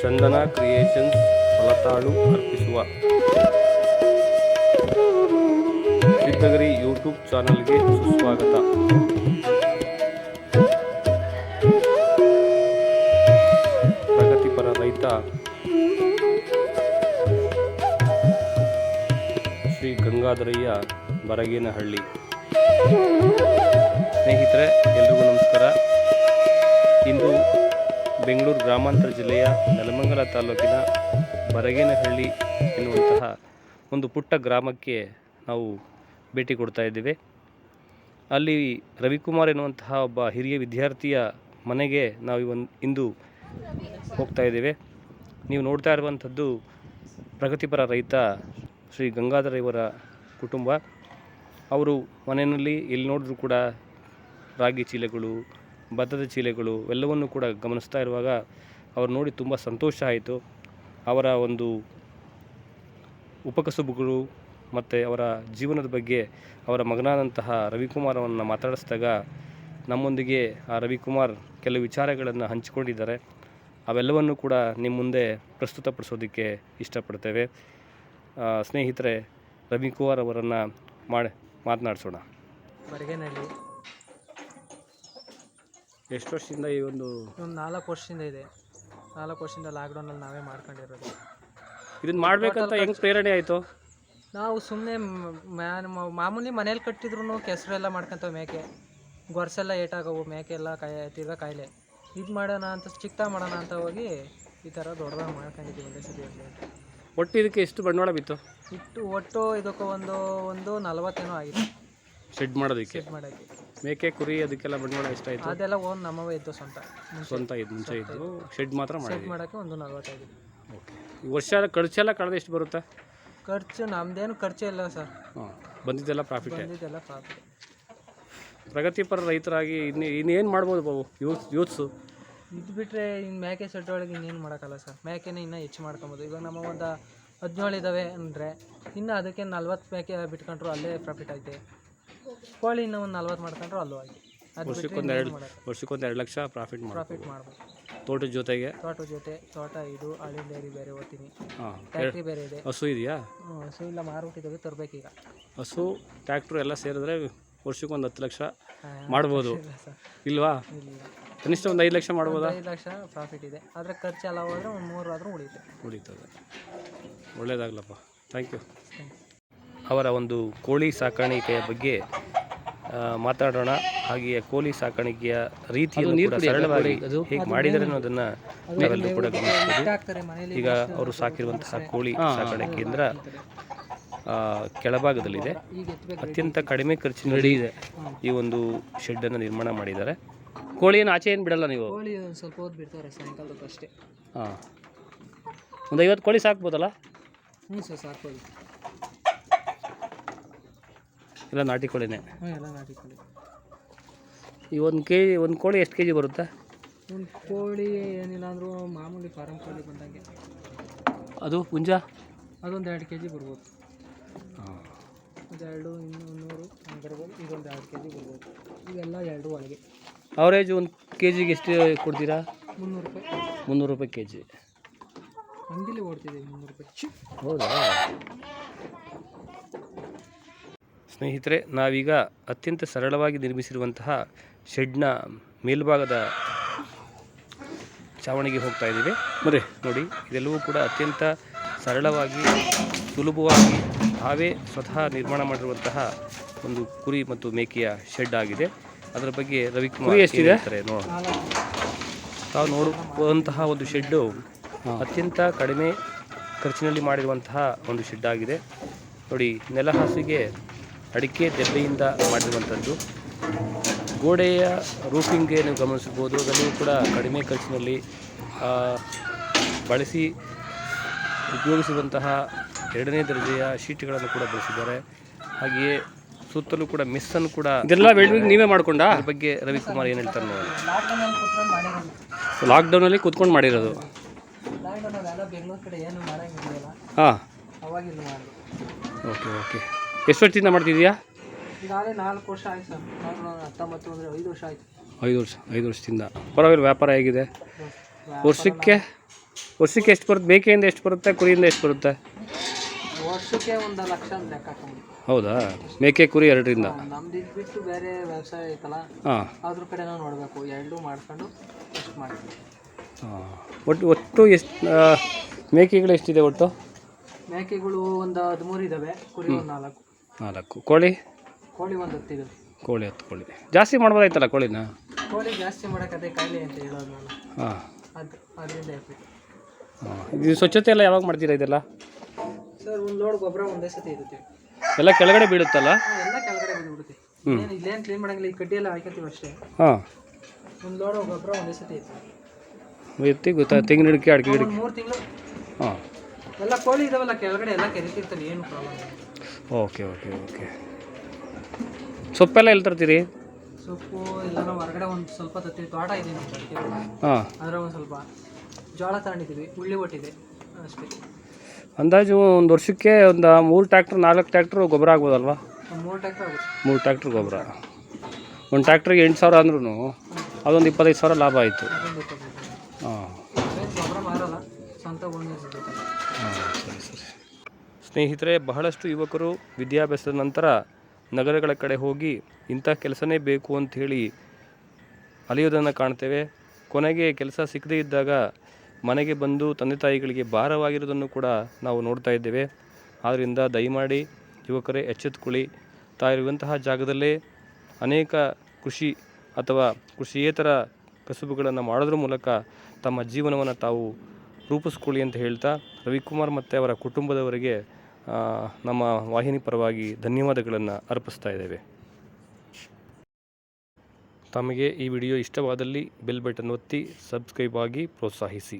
ಚಂದನ creations ಫಲತಾಳು ಅರ್ಪಿಸುವ. ಸಿದ್ದಗರಿ YouTube ಚಾನಲ್ಗೆ ಸುಸ್ವಾಗತ. ಪ್ರಗತಿಪರ ರೈತ ಶ್ರೀ ಗಂಗಾಧರಯ್ಯ ಬರಗೇನಹಳ್ಳಿ. ಸ್ನೇಹಿತರೆ, ಎಲ್ರಿಗೂ ನಮಸ್ಕಾರ. ಬೆಂಗಳೂರು ಗ್ರಾಮಾಂತರ ಜಿಲ್ಲೆಯ ನೆಲಮಂಗಲ ತಾಲೂಕಿನ ಬರಗೇನಹಳ್ಳಿ ಎನ್ನುವಂತಹ ಒಂದು ಪುಟ್ಟ ಗ್ರಾಮಕ್ಕೆ ನಾವು ಭೇಟಿ ಕೊಡ್ತಾ ಇದ್ದೇವೆ. ಅಲ್ಲಿ ರವಿಕುಮಾರ್ ಎನ್ನುವಂತಹ ಒಬ್ಬ ಹಿರಿಯ ವಿದ್ಯಾರ್ಥಿಯ ಮನೆಗೆ ನಾವು ಇವನ್, ಇಂದು ಹೋಗ್ತಾ ಇದ್ದೇವೆ. ನೀವು ನೋಡ್ತಾ ಇರುವಂಥದ್ದು ಪ್ರಗತಿಪರ ರೈತ ಶ್ರೀ ಗಂಗಾಧರ ಇವರ ಕುಟುಂಬ. ಅವರು ಮನೆಯಲ್ಲಿ ಎಲ್ಲಿ ನೋಡಿದ್ರು ಕೂಡ ರಾಗಿ ಚೀಲಗಳು ಭತ್ತದ ಚೀಲಗಳು ಎಲ್ಲವನ್ನು ಕೂಡ ಗಮನಿಸ್ತಾ ಇರುವಾಗ ಅವ್ರು ನೋಡಿ ತುಂಬ ಸಂತೋಷ ಆಯಿತು. ಅವರ ಒಂದು ಉಪಕಸುಬುಗಳು ಮತ್ತು ಅವರ ಜೀವನದ ಬಗ್ಗೆ ಅವರ ಮಗನಾದಂತಹ ರವಿಕುಮಾರವನ್ನು ಮಾತಾಡಿಸಿದಾಗ ನಮ್ಮೊಂದಿಗೆ ಆ ರವಿಕುಮಾರ್ ಕೆಲವು ವಿಚಾರಗಳನ್ನು ಹಂಚಿಕೊಂಡಿದ್ದಾರೆ. ಅವೆಲ್ಲವನ್ನು ಕೂಡ ನಿಮ್ಮ ಮುಂದೆ ಪ್ರಸ್ತುತಪಡಿಸೋದಕ್ಕೆ ಇಷ್ಟಪಡ್ತೇವೆ. ಸ್ನೇಹಿತರೆ, ರವಿಕುಮಾರ್ ಅವರನ್ನು ಮಾಡಿ, ಮಾತನಾಡಿಸೋಣ. ಎಷ್ಟು ವರ್ಷದಿಂದ ಈ ಒಂದು ಒಂದು ನಾಲ್ಕು ವರ್ಷದಿಂದ ಇದೆ. ನಾಲ್ಕು ವರ್ಷದಿಂದ ಲಾಕ್ಡೌನಲ್ಲಿ ನಾವೇ ಮಾಡ್ಕೊಂಡಿರೋದು. ಇದನ್ನು ಮಾಡಬೇಕಂತ ಹೆಂಗ್ ಪ್ರೇರಣೆ ಆಯಿತು? ನಾವು ಸುಮ್ಮನೆ ಮಾಮೂಲಿ ಮನೇಲಿ ಕಟ್ಟಿದ್ರು ಕೆಸರೆಲ್ಲ ಮಾಡ್ಕೊಂತವೆ ಮೇಕೆ. ಗೊರ್ಸೆಲ್ಲ ಏಟಾಗವು ಮೇಕೆ ಎಲ್ಲ ಕಾಯಿ ತಿರ್ಗಾ ಕಾಯಿಲೆ. ಇದು ಮಾಡೋಣ ಅಂತ ಚಿಕ್ಕ ಮಾಡೋಣ ಅಂತ ಹೋಗಿ ಈ ಥರ ದೊಡ್ಡದಾಗಿ ಮಾಡ್ಕೊಂಡಿದ್ದೀವಿ ಒಂದೇ ಸರಿ ಒಟ್ಟು ಇದಕ್ಕೆ ಎಷ್ಟು ಬಂಡವಾಳ ಬಿತ್ತು? ಇಟ್ಟು ಒಟ್ಟು ಇದಕ್ಕೆ ಒಂದು ಒಂದು ನಲವತ್ತೇನೋ ಆಗಿದೆ ಶೆಡ್ ಮಾಡೋದಕ್ಕೆ? ಸೆಟ್ ಮಾಡೋಕ್ಕೆ ಮೇಕೆ ಕುರಿ ಅದಕ್ಕೆಲ್ಲ ಬಂಡವಾಳ ಎಷ್ಟಾಯಿತು ಅದೆಲ್ಲ ಓನ್ ನಮ್ಮವೇ ಇತ್ತು ಸ್ವಂತ. ಸ್ವಂತ ಇದು ಮುಂಚೆ ಇದ್ದು. ಶೆಡ್ ಮಾತ್ರ ಸೆಟ್ ಮಾಡಿದ್ವಿ ಮಾಡೋಕ್ಕೆ ಒಂದು ನಲ್ವತ್ತೈದು. ಓಕೆ ಈ ವರ್ಷ ಖರ್ಚೆಲ್ಲ ಕಳೆದ ಎಷ್ಟು ಬರುತ್ತೆ? ಖರ್ಚು ನಮ್ದೇನು ಖರ್ಚು ಇಲ್ಲ ಸರ್. ಹಾಂ ಬಂದಿದ್ದೆಲ್ಲ ಪ್ರಾಫಿಟ್ ಬಂದಿದ್ದೆಲ್ಲ ಪ್ರಾಫಿಟ್ ಪ್ರಗತಿಪರ ರೈತರಾಗಿ ಇನ್ನು ಇನ್ನೇನು ಮಾಡ್ಬೋದು ಬಾಬು? ಯೂತ್ ಯೂತ್ಸು ಇದು ಬಿಟ್ಟರೆ ಇನ್ನು ಮೇಕೆ ಸೆಟ್ ಒಳಗೆ ಇನ್ನೇನು ಮಾಡೋಕ್ಕಲ್ಲ ಸರ್. ಮೇಕೆನೇ ಇನ್ನೂ ಹೆಚ್ಚು ಮಾಡ್ಕೊಬೋದು. ಇವಾಗ ನಮ್ಮ ಒಂದು ಹದಿನೇಳು ಇದ್ದಾವೆ ಅಂದರೆ ಇನ್ನು ಅದಕ್ಕೆ ನಲ್ವತ್ತು ಮೇಕೆ ಬಿಟ್ಕೊಂಡ್ರು ಅಲ್ಲೇ ಪ್ರಾಫಿಟ್ ಐತೆ. ಕೋಳಿ ಇನ್ನೂ ಒಂದು ನಲ್ವತ್ತು ಮಾಡ್ಕೊಂಡ್ರೆ ಅಲ್ಲೂ ಆಗಿ ವರ್ಷಕ್ಕೊಂದು ಎರಡು ವರ್ಷಕ್ಕೊಂದು ಎರಡು ಲಕ್ಷ ಪ್ರಾಫಿಟ್ ಪ್ರಾಫಿಟ್ ಮಾಡ್ಬೋದು. ತೋಟದ ಜೊತೆಗೆ? ತೋಟದ ಜೊತೆ ತೋಟ ಇದು ಹಳ್ಳಿ ಡೈರಿ ಬೇರೆ ಓದ್ತೀನಿ. ಹಾಂ ಫ್ಯಾಕ್ಟ್ರಿ ಬೇರೆ ಇದೆ. ಹಸು ಇದೆಯಾ? ಹಸು ಇಲ್ಲ ಮಾರುಬಿಟ್ಟಿದ್ದಾವೆ ತರಬೇಕೀಗ. ಹಸು ಟ್ಯಾಕ್ಟ್ರು ಎಲ್ಲ ಸೇರಿದ್ರೆ ವರ್ಷಕ್ಕೊಂದು ಹತ್ತು ಲಕ್ಷ ಮಾಡ್ಬೋದು. ಸರ್. ಇಲ್ವಾ? ಇಲ್ಲ ಕನಿಷ್ಠ ಒಂದು ಐದು ಲಕ್ಷ ಮಾಡ್ಬೋದು? ಐದು ಲಕ್ಷ ಪ್ರಾಫಿಟ್ ಇದೆ. ಆದರೆ ಖರ್ಚೆಲ್ಲ ಹೋದ್ರೆ ಒಂದು ಮೂರು ಆದರೂ ಉಳಿಯುತ್ತೆ. ಉಳಿತದೆ. ಒಳ್ಳೆಯದಾಗಲಪ್ಪ ಥ್ಯಾಂಕ್ ಯು ಅವರ ಒಂದು ಕೋಳಿ ಸಾಕಾಣಿಕೆಯ ಬಗ್ಗೆ ಮಾತಾಡೋಣ. ಹಾಗೆಯೇ ಕೋಳಿ ಸಾಕಾಣಿಕೆಯ ರೀತಿಯನ್ನು ಕೂಡ ಸರಳವಾಗಿ ಹೇಗೆ ಮಾಡಿದರೆ ಅನ್ನೋದನ್ನು ನಾವೆಲ್ಲರೂ ಕೂಡ ಗಮನಿಸ್ಬೋದು. ಈಗ ಅವರು ಸಾಕಿರುವಂತಹ ಕೋಳಿ ಸಾಕಾಣೆ ಕೇಂದ್ರ ಕೆಳಭಾಗದಲ್ಲಿದೆ. ಅತ್ಯಂತ ಕಡಿಮೆ ಖರ್ಚಿನಲ್ಲಿ ಈ ಒಂದು ಶೆಡ್ಡನ್ನು ನಿರ್ಮಾಣ ಮಾಡಿದ್ದಾರೆ. ಕೋಳಿ ಏನು ಆಚೆ ಏನು ಬಿಡಲ್ಲ ನೀವು? ಕೋಳಿ ಒಂದು ಸ್ವಲ್ಪ ಹೊತ್ತು ಬಿಡ್ತಾರೆ ಸಾಯಂಕಾಲದಷ್ಟೇ ಹಾಂ. ಒಂದು ಐವತ್ತು ಕೋಳಿ ಸಾಕ್ಬೋದಲ್ಲ? ಹ್ಞೂ ಸರ್ ಸಾಕೋದು ಇಲ್ಲ ನಾಟಿ ಕೋಳಿನೇ. ಎಲ್ಲ ನಾಟಿ ಕೋಳಿ. ಈ ಒಂದು ಕೆ ಜಿ ಒಂದು ಕೋಳಿ ಎಷ್ಟು ಕೆ ಜಿ ಬರುತ್ತೆ? ಒಂದು ಕೋಳಿ ಏನಿಲ್ಲ ಅಂದರೂ ಮಾಮೂಲಿ ಫಾರಂ ಕೋಳಿ ಬಂದಂಗೆ. ಅದು ಪುಂಜ? ಅದೊಂದು ಎರಡು ಕೆ ಜಿ ಬರ್ಬೋದು ಒಂದೆರಡು ಇನ್ನೂ ನೂರು ಹಂಗೆ ಬರ್ಬೋದು. ಇದೊಂದು ಎರಡು ಕೆ ಜಿ ಬರ್ಬೋದು. ಇವೆಲ್ಲ ಎರಡು ಒಳಗೆ. ಅವರೇಜ್ ಒಂದು ಕೆ ಜಿಗೆ ಎಷ್ಟು ಕೊಡ್ತೀರಾ? ಮುನ್ನೂರು ರೂಪಾಯಿ. ಮುನ್ನೂರು ರೂಪಾಯಿ ಕೆ ಜಿ ಅಂಗಡಿಲಿ ಓಡ್ತಿದ್ದೀವಿ ಮುನ್ನೂರು ರೂಪಾಯಿ. ಹೌದಾ? ಸ್ನೇಹಿತರೆ ನಾವೀಗ ಅತ್ಯಂತ ಸರಳವಾಗಿ ನಿರ್ಮಿಸಿರುವಂತಹ ಶೆಡ್ನ ಮೇಲ್ಭಾಗದ ಚಾವಣಿಗೆ ಹೋಗ್ತಾ ಇದ್ದೀವಿ. ಮರೆ. ನೋಡಿ ಇದೆಲ್ಲವೂ ಕೂಡ ಅತ್ಯಂತ ಸರಳವಾಗಿ ಸುಲಭವಾಗಿ ತಾವೇ ಸ್ವತಃ ನಿರ್ಮಾಣ ಮಾಡಿರುವಂತಹ ಒಂದು ಕುರಿ ಮತ್ತು ಮೇಕೆಯ ಶೆಡ್ ಆಗಿದೆ. ಅದರ ಬಗ್ಗೆ ರವಿಕುಮಾರ್ ಎಷ್ಟಿದೆ? ನೋಡಿ ತಾವು ನೋಡುವಂತಹ ಒಂದು ಶೆಡ್ಡು ಅತ್ಯಂತ ಕಡಿಮೆ ಖರ್ಚಿನಲ್ಲಿ ಮಾಡಿರುವಂತಹ ಒಂದು ಶೆಡ್ ಆಗಿದೆ. ನೋಡಿ ನೆಲ ಹಾಸಿಗೆ ಅಡಿಕೆ ದೆಬ್ಬೆಯಿಂದ ಮಾಡಿರುವಂಥದ್ದು. ಗೋಡೆಯ ರೂಫಿಂಗ್ಗೆ ನೀವು ಗಮನಿಸಬಹುದು. ಅದನ್ನು ಕೂಡ ಕಡಿಮೆ ಖರ್ಚಿನಲ್ಲಿ ಆ, ಬಳಸಿ ಉಪಯೋಗಿಸಿದಂತಹ ಎರಡನೇ ದರ್ಜೆಯ ಶೀಟ್ಗಳನ್ನು ಕೂಡ ಬಳಸಿದ್ದಾರೆ. ಹಾಗೆಯೇ ಸುತ್ತಲೂ ಕೂಡ ಮಿಸ್ಸನ್ನು ಕೂಡ ಇದೆಲ್ಲ ವೆಲ್ಡಿಂಗ್ ನೀವೇ ಮಾಡ್ಕೊಂಡ? ಅದ್ರ ಬಗ್ಗೆ ರವಿಕುಮಾರ್ ಏನು ಹೇಳ್ತಾರೆ ನೋಡಿ ಲಾಕ್ಡೌನಲ್ಲಿ ಕುತ್ಕೊಂಡು ಮಾಡಿರೋದು. ಹಾಂ. ಓಕೆ ಓಕೆ ಎಷ್ಟು ವರ್ಷದಿಂದ ಮಾಡ್ತಿದ್ಯಾ ಈಗಾಗಲೇ ನಾಲ್ಕು ವರ್ಷ ಆಯ್ತು ಸರ್. ನಾನು ಹತ್ತೊಂಬತ್ತು ಅಂದರೆ ಐದು ವರ್ಷ ಆಯ್ತು. ಐದು ವರ್ಷ ಐದು ವರ್ಷದಿಂದ. ಪರವಾಗಿಲ್ಲ ವ್ಯಾಪಾರ ಹೇಗಿದೆ? ವರ್ಷಕ್ಕೆ ವರ್ಷಕ್ಕೆ ಎಷ್ಟು ಬರುತ್ತೆ ಮೇಕೆಯಿಂದ ಎಷ್ಟು ಬರುತ್ತೆ ಕುರಿಯಿಂದ ಎಷ್ಟು ಬರುತ್ತೆ? ವರ್ಷಕ್ಕೆ ಒಂದು ಲಕ್ಷ ಅಂತ ಲೆಕ್ಕ ಹೌದಾ? ಮೇಕೆ ಕುರಿ ಎರಡರಿಂದ. ನಮ್ದು ಇದು ಬಿಟ್ಟು ಬೇರೆ ವ್ಯವಸಾಯ ಐತಲ್ಲ ಹಾಂ. ಅದ್ರ ಕಡೆ ನಾವು ನೋಡಬೇಕು. ಎರಡೂ ಮಾಡ್ಕೊಂಡು ಮಾಡ್ತೀವಿ. ಹಾಂ. ಒಟ್ಟು ಒಟ್ಟು ಎಷ್ಟು ಮೇಕೆಗಳು ಎಷ್ಟಿದೆ ಒಟ್ಟು? ಮೇಕೆಗಳು ಒಂದು ಹದಿಮೂರು ಇದ್ದಾವೆ ಕುರಿ ಒಂದು ನಾಲ್ಕು. ನಾಲ್ಕು. ಕೋಳಿ? ಕೋಳಿ ಒಂದು ಹತ್ತಿದೆ ಕೋಳಿ ಹತ್ತು ಕೋಳಿ. ಜಾಸ್ತಿ ಮಾಡ್ಬೋದಾಯ್ತಲ್ಲ ಕೋಳಿನ? ಕೋಳಿ ಜಾಸ್ತಿ ಮಾಡೋಕ್ಕದೇ ಕಾಯಿಲೆ ಅಂತ ಹೇಳೋದು ನಾನು. ಹಾಂ. ಅದು ಅದರಿಂದ ಹಾಂ. ಇದು ಸ್ವಚ್ಛತೆ ಎಲ್ಲ ಯಾವಾಗ ಮಾಡ್ತೀರಾ ಇದೆಲ್ಲ? ಸರ್ ಒಂದು ಲೋಡ್ ಗೊಬ್ಬರ ಒಂದೇ ಸತಿ ಇರುತ್ತೆ. ಎಲ್ಲ ಕೆಳಗಡೆ ಬೀಳುತ್ತಲ್ಲ? ಎಲ್ಲ ಕೆಳಗಡೆ ಬಿದ್ದುಬಿಡುತ್ತೆ ಏನು ಇಲ್ಲೇನು ಕ್ಲೀನ್ ಮಾಡಂಗಿಲ್ಲ ಈ ಕಡ್ಡಿ ಎಲ್ಲ ಹಾಕತ್ತೀವಿ ಅಷ್ಟೇ. ಹಾಂ. ಒಂದು ಲೋಡ್ ಗೊಬ್ಬರ ಒಂದೇ ಸತಿ ಇರುತ್ತೆ. ಎತ್ತಿ ಗೊತ್ತಾ? ತೆಂಗಿನ ಹಿಡಿಕೆ ಅಡಿಕೆ ಹಿಡಿಕೆ. ಮೂರು ತಿಂಗಳು. ಹಾಂ. ಎಲ್ಲ ಕೋಳಿ ಇದಾವಲ್ಲ ಕೆಳಗಡೆ ಎಲ್ಲ ಕೆರೆತಿರ್ತಾರೆ ಏನು ಪ್ರಾಬ್ಲಮ್ ಓಕೆ ಓಕೆ ಓಕೆ. ಸೊಪ್ಪೆಲ್ಲ ಎಲ್ಲಿ ತರ್ತೀರಿ? ಸೊಪ್ಪು ಎಲ್ಲ ಹೊರಗಡೆ ಒಂದು ಸ್ವಲ್ಪ ತತ್ತಿ ತೋಟ ಇದೆ ಹಾಂ. ಅದರ ಒಂದು ಸ್ವಲ್ಪ ಜೋಳ ತಗೊಂಡಿದ್ದೀವಿ. ಉಳ್ಳಿ ಒಟ್ಟಿದೆ. ಅಷ್ಟೇ. ಅಂದಾಜು ಒಂದು ವರ್ಷಕ್ಕೆ ಒಂದು ಮೂರು ಟ್ಯಾಕ್ಟ್ರ್ ನಾಲ್ಕು ಟ್ಯಾಕ್ಟ್ರ್ ಗೊಬ್ಬರ ಆಗ್ಬೋದಲ್ವಾ? ಮೂರು ಟ್ಯಾಕ್ಟ್ರ್ ಆಗುತ್ತೆ ಮೂರು ಟ್ಯಾಕ್ಟ್ರ್ ಗೊಬ್ಬರ. ಒಂದು ಟ್ಯಾಕ್ಟ್ರಿಗೆ ಎಂಟು ಸಾವಿರ ಅಂದ್ರೂ ಅದೊಂದು ಇಪ್ಪತ್ತೈದು ಸಾವಿರ ಲಾಭ ಆಯಿತು. ಸ್ನೇಹಿತರೆ, ಬಹಳಷ್ಟು ಯುವಕರು ವಿದ್ಯಾಭ್ಯಾಸದ ನಂತರ ನಗರಗಳ ಕಡೆ ಹೋಗಿ ಇಂಥ ಕೆಲಸನೇ ಬೇಕು ಅಂತ ಹೇಳಿ ಅಲಿಯೋದನ್ನು ಕಾಣ್ತೇವೆ. ಕೊನೆಗೆ ಕೆಲಸ ಸಿಕ್ಕದೇ ಇದ್ದಾಗ ಮನೆಗೆ ಬಂದು ತಂದೆ ತಾಯಿಗಳಿಗೆ ಭಾರವಾಗಿರೋದನ್ನು ಕೂಡ ನಾವು ನೋಡ್ತಾ ಇದ್ದೇವೆ. ಆದ್ದರಿಂದ ದಯಮಾಡಿ ಯುವಕರೇ ಎಚ್ಚೆತ್ತುಕೊಳ್ಳಿ ತಾಯಿರುವಂತಹ ಜಾಗದಲ್ಲೇ ಅನೇಕ ಕೃಷಿ ಅಥವಾ ಕೃಷಿಯೇತರ ಕಸುಬುಗಳನ್ನು ಮಾಡೋದ್ರ ಮೂಲಕ ತಮ್ಮ ಜೀವನವನ್ನು ತಾವು ರೂಪಿಸ್ಕೊಳ್ಳಿ ಅಂತ ಹೇಳ್ತಾ, ರವಿಕುಮಾರ್ ಮತ್ತು ಅವರ ಕುಟುಂಬದವರಿಗೆ ನಮ್ಮ ವಾಹಿನಿ ಪರವಾಗಿ ಧನ್ಯವಾದಗಳನ್ನು ಅರ್ಪಿಸ್ತಾ ಇದ್ದೇವೆ. ತಮಗೆ ಈ ವಿಡಿಯೋ ಇಷ್ಟವಾದಲ್ಲಿ ಬೆಲ್ ಬಟನ್ ಒತ್ತಿ ಸಬ್ಸ್ಕ್ರೈಬ್ ಆಗಿ ಪ್ರೋತ್ಸಾಹಿಸಿ.